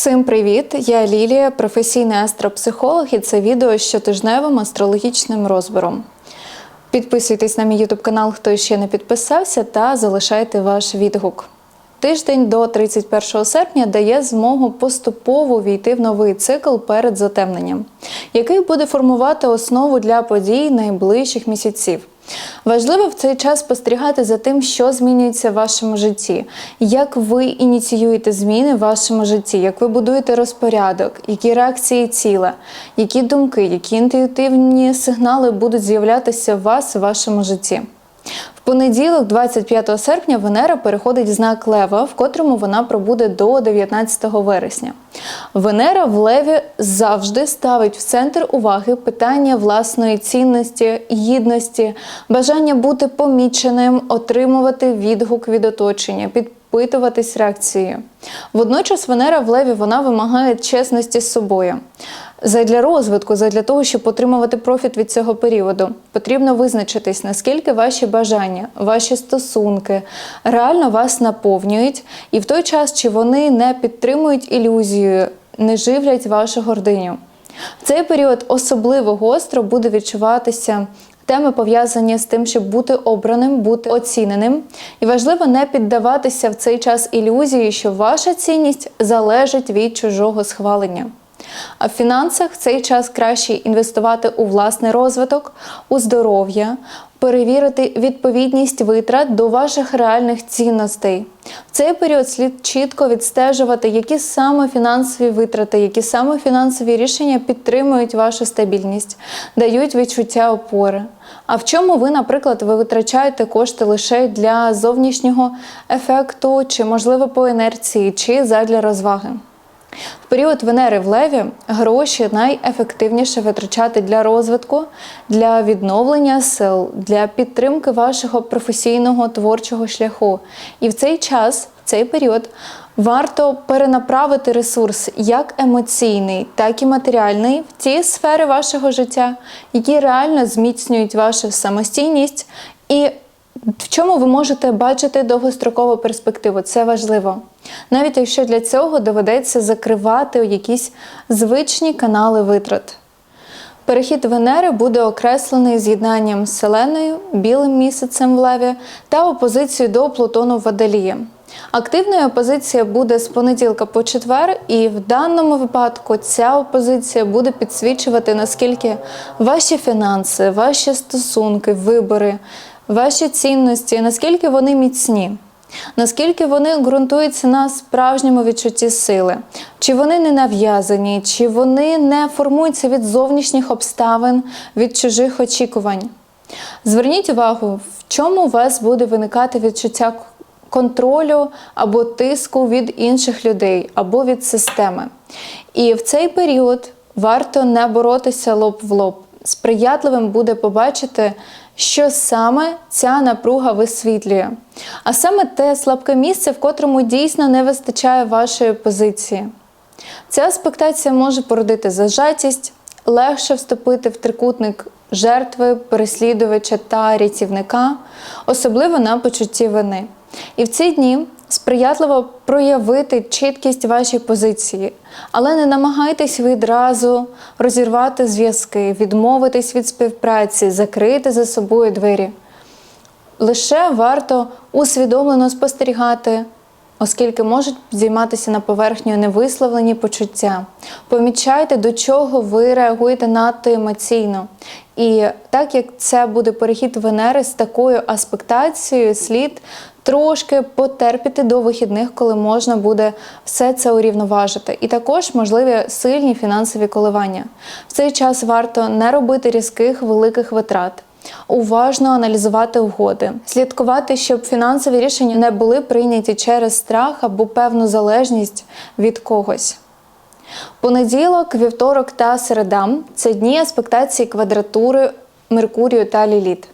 Всім привіт! Я Лілія, професійний астропсихолог, і це відео з щотижневим астрологічним розбором. Підписуйтесь на мій YouTube канал, хто ще не підписався, та залишайте ваш відгук. Тиждень до 31 серпня дає змогу поступово війти в новий цикл перед затемненням, який буде формувати основу для подій найближчих місяців. Важливо в цей час спостерігати за тим, що змінюється в вашому житті, як ви ініціюєте зміни в вашому житті, як ви будуєте розпорядок, які реакції тіла, які думки, які інтуїтивні сигнали будуть з'являтися у вас у вашому житті. Понеділок, 25 серпня, Венера переходить в знак Лева, в котрому вона пробуде до 19 вересня. Венера в Леві завжди ставить в центр уваги питання власної цінності, гідності, бажання бути поміченим, отримувати відгук від оточення, підпитуватись реакцією. Водночас Венера в Леві вона вимагає чесності з собою. Задля розвитку, задля того, щоб отримувати профіт від цього періоду, потрібно визначитись, наскільки ваші бажання, ваші стосунки реально вас наповнюють, і в той час, чи вони не підтримують ілюзію, не живлять вашу гординю. В цей період особливо гостро буде відчуватися. Теми пов'язані з тим, щоб бути обраним, бути оціненим, і важливо не піддаватися в цей час ілюзії, що ваша цінність залежить від чужого схвалення. А в фінансах в цей час краще інвестувати у власний розвиток, у здоров'я, перевірити відповідність витрат до ваших реальних цінностей. В цей період слід чітко відстежувати, які саме фінансові витрати, які саме фінансові рішення підтримують вашу стабільність, дають відчуття опори. А в чому ви, наприклад, ви витрачаєте кошти лише для зовнішнього ефекту, чи, можливо, по інерції, чи задля розваги. В період Венери в Леві гроші найефективніше витрачати для розвитку, для відновлення сил, для підтримки вашого професійного творчого шляху. І в цей час, в цей період, варто перенаправити ресурс як емоційний, так і матеріальний в ті сфери вашого життя, які реально зміцнюють вашу самостійність і в чому ви можете бачити довгострокову перспективу? Це важливо. Навіть якщо для цього доведеться закривати якісь звичні канали витрат. Перехід Венери буде окреслений з'єднанням з Селеною, білим місяцем в Леві та опозицією до Плутону в Водолії. Активною опозиція буде з понеділка по четвер, і в даному випадку ця опозиція буде підсвічувати, наскільки ваші фінанси, ваші стосунки, вибори ваші цінності, наскільки вони міцні, наскільки вони ґрунтуються на справжньому відчутті сили, чи вони не нав'язані, чи вони не формуються від зовнішніх обставин, від чужих очікувань. Зверніть увагу, в чому у вас буде виникати відчуття контролю або тиску від інших людей, або від системи. І в цей період варто не боротися лоб в лоб. Сприятливим буде побачити що саме ця напруга висвітлює, а саме те слабке місце, в котрому дійсно не вистачає вашої позиції. Ця аспектація може породити зажатість, легше вступити в трикутник жертви, переслідувача та рятівника, особливо на почутті вини. І в ці дні сприятливо проявити чіткість вашої позиції, але не намагайтесь відразу розірвати зв'язки, відмовитись від співпраці, закрити за собою двері. Лише варто усвідомлено спостерігати. Оскільки можуть зійматися на поверхню невисловлені почуття. Помічайте, до чого ви реагуєте надто емоційно. І так як це буде перехід Венери з такою аспектацією, слід трошки потерпіти до вихідних, коли можна буде все це урівноважити. І також можливі сильні фінансові коливання. В цей час варто не робити різких великих витрат. Уважно аналізувати угоди, слідкувати, щоб фінансові рішення не були прийняті через страх або певну залежність від когось. Понеділок, вівторок та середа це дні аспектації квадратури Меркурію та Ліліт.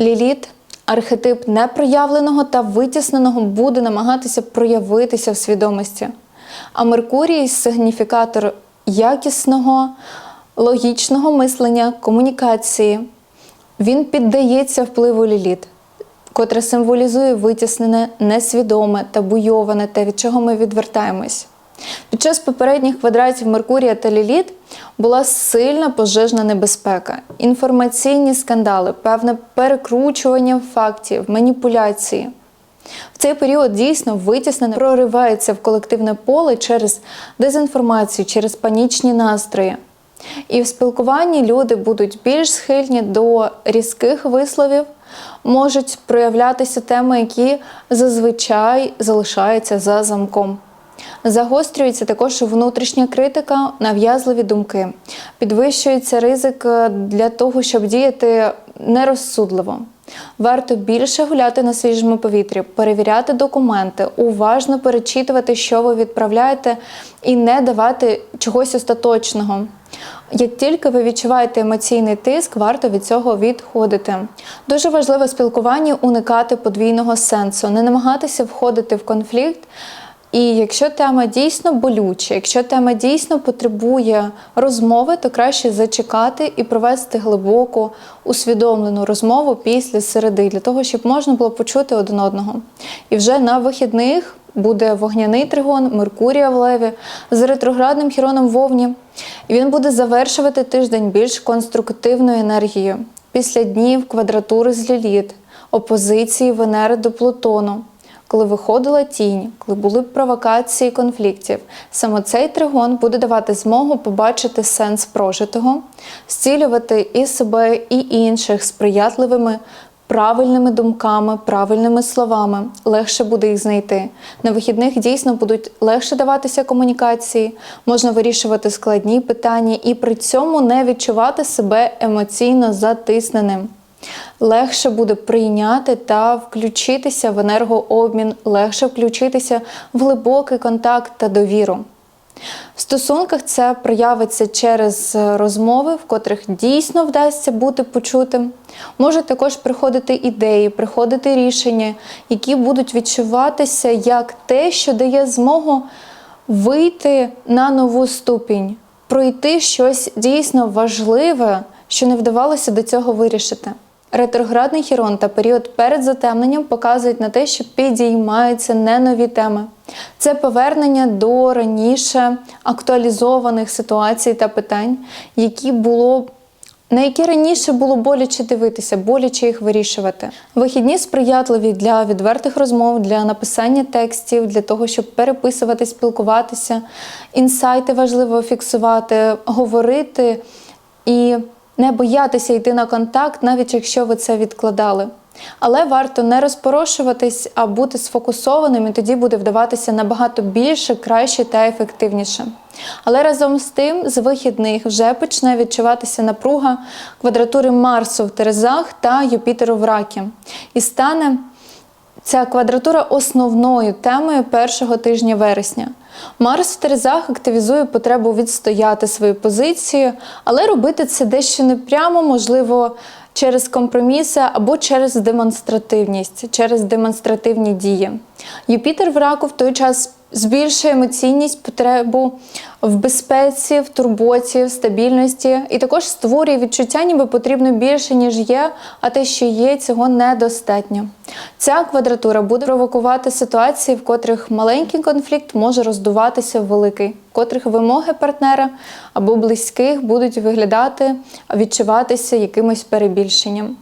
Ліліт архетип непроявленого та витісненого буде намагатися проявитися в свідомості. А Меркурій сигніфікатор якісного, логічного мислення, комунікації. Він піддається впливу ліліт, котре символізує витіснене, несвідоме, табуйоване те, від чого ми відвертаємось. Під час попередніх квадратів Меркурія та Ліліт була сильна пожежна небезпека, інформаційні скандали, певне перекручування фактів, маніпуляції. В цей період дійсно витіснене проривається в колективне поле через дезінформацію, через панічні настрої. І в спілкуванні люди будуть більш схильні до різких висловів, можуть проявлятися теми, які зазвичай залишаються за замком. Загострюється також внутрішня критика, нав'язливі думки. Підвищується ризик е, для того, щоб діяти нерозсудливо. Варто більше гуляти на свіжому повітрі, перевіряти документи, уважно перечитувати, що ви відправляєте, і не давати чогось остаточного. Як тільки ви відчуваєте емоційний тиск, варто від цього відходити. Дуже важливо в спілкуванні уникати подвійного сенсу, не намагатися входити в конфлікт. І якщо тема дійсно болюча, якщо тема дійсно потребує розмови, то краще зачекати і провести глибоку усвідомлену розмову після середи, для того, щоб можна було почути один одного. І вже на вихідних буде вогняний тригон Меркурія в Леві з ретроградним хіроном Вовні. І він буде завершувати тиждень більш конструктивною енергією. Після днів квадратури з Ліліт, опозиції Венери до Плутону коли виходила тінь, коли були провокації конфліктів, саме цей тригон буде давати змогу побачити сенс прожитого, зцілювати і себе, і інших сприятливими. Правильними думками, правильними словами легше буде їх знайти. На вихідних дійсно будуть легше даватися комунікації, можна вирішувати складні питання і при цьому не відчувати себе емоційно затисненим. Легше буде прийняти та включитися в енергообмін, легше включитися в глибокий контакт та довіру. В стосунках це проявиться через розмови, в котрих дійсно вдасться бути почутим. Можуть також приходити ідеї, приходити рішення, які будуть відчуватися як те, що дає змогу вийти на нову ступінь, пройти щось дійсно важливе, що не вдавалося до цього вирішити. Ретроградний хірон та період перед затемненням показують на те, що підіймаються не нові теми. Це повернення до раніше актуалізованих ситуацій та питань, які було. На які раніше було боляче дивитися, боляче їх вирішувати. Вихідні сприятливі для відвертих розмов, для написання текстів, для того, щоб переписувати, спілкуватися. Інсайти важливо фіксувати, говорити і не боятися йти на контакт, навіть якщо ви це відкладали. Але варто не розпорошуватись, а бути сфокусованим, і тоді буде вдаватися набагато більше, краще та ефективніше. Але разом з тим, з вихідних вже почне відчуватися напруга квадратури Марсу в Терезах та Юпітеру в Ракі. І стане ця квадратура основною темою першого тижня вересня. Марс в Терезах активізує потребу відстояти свою позицію, але робити це дещо не прямо, можливо, через компроміси або через демонстративність, через демонстративні дії. Юпітер в раку в той час збільшує емоційність, потребу в безпеці, в турботі, в стабільності, і також створює відчуття, ніби потрібно більше, ніж є, а те, що є, цього недостатньо. Ця квадратура буде провокувати ситуації, в котрих маленький конфлікт може роздуватися в великий, в котрих вимоги партнера або близьких будуть виглядати, відчуватися якимось перебільшенням.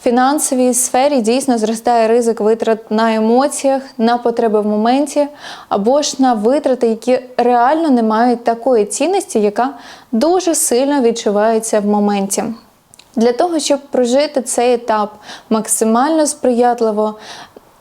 В фінансовій сфері дійсно зростає ризик витрат на емоціях, на потреби в моменті, або ж на витрати, які реально не мають такої цінності, яка дуже сильно відчувається в моменті. Для того, щоб прожити цей етап максимально сприятливо,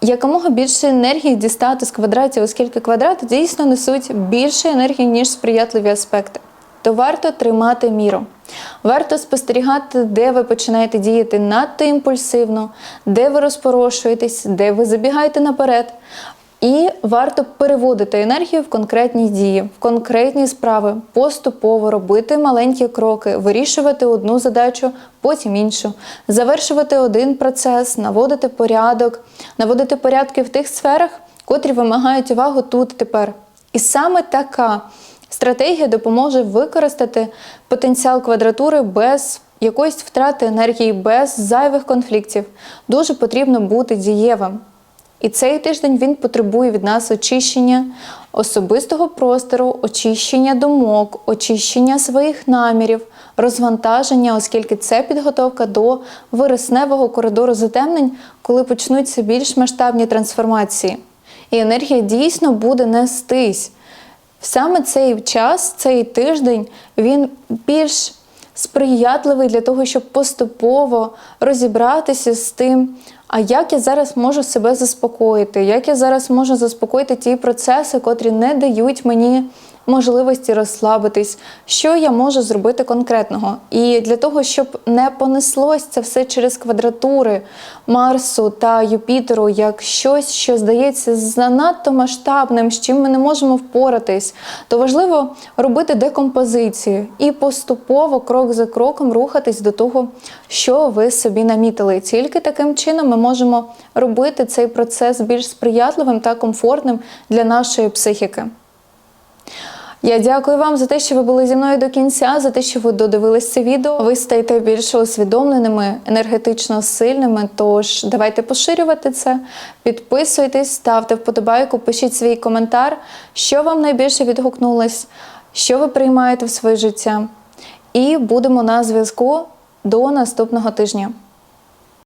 якомога більше енергії дістати з квадратів, оскільки квадрати дійсно несуть більше енергії, ніж сприятливі аспекти, то варто тримати міру. Варто спостерігати, де ви починаєте діяти надто імпульсивно, де ви розпорошуєтесь, де ви забігаєте наперед. І варто переводити енергію в конкретні дії, в конкретні справи, поступово робити маленькі кроки, вирішувати одну задачу, потім іншу, завершувати один процес, наводити порядок, наводити порядки в тих сферах, котрі вимагають увагу тут тепер. І саме така стратегія допоможе використати потенціал квадратури без якоїсь втрати енергії, без зайвих конфліктів. Дуже потрібно бути дієвим. І цей тиждень він потребує від нас очищення особистого простору, очищення думок, очищення своїх намірів, розвантаження, оскільки це підготовка до вересневого коридору затемнень, коли почнуться більш масштабні трансформації. І енергія дійсно буде нестись. Саме цей час, цей тиждень, він більш сприятливий для того, щоб поступово розібратися з тим, а як я зараз можу себе заспокоїти, як я зараз можу заспокоїти ті процеси, котрі не дають мені можливості розслабитись, що я можу зробити конкретного. І для того, щоб не понеслось це все через квадратури Марсу та Юпітеру, як щось, що здається занадто масштабним, з чим ми не можемо впоратись, то важливо робити декомпозицію і поступово, крок за кроком, рухатись до того, що ви собі намітили. Тільки таким чином ми можемо робити цей процес більш сприятливим та комфортним для нашої психіки. Я дякую вам за те, що ви були зі мною до кінця, за те, що ви додивились це відео. Ви стаєте більше усвідомленими, енергетично сильними. Тож давайте поширювати це, підписуйтесь, ставте вподобайку, пишіть свій коментар, що вам найбільше відгукнулось, що ви приймаєте в своє життя. І будемо на зв'язку до наступного тижня.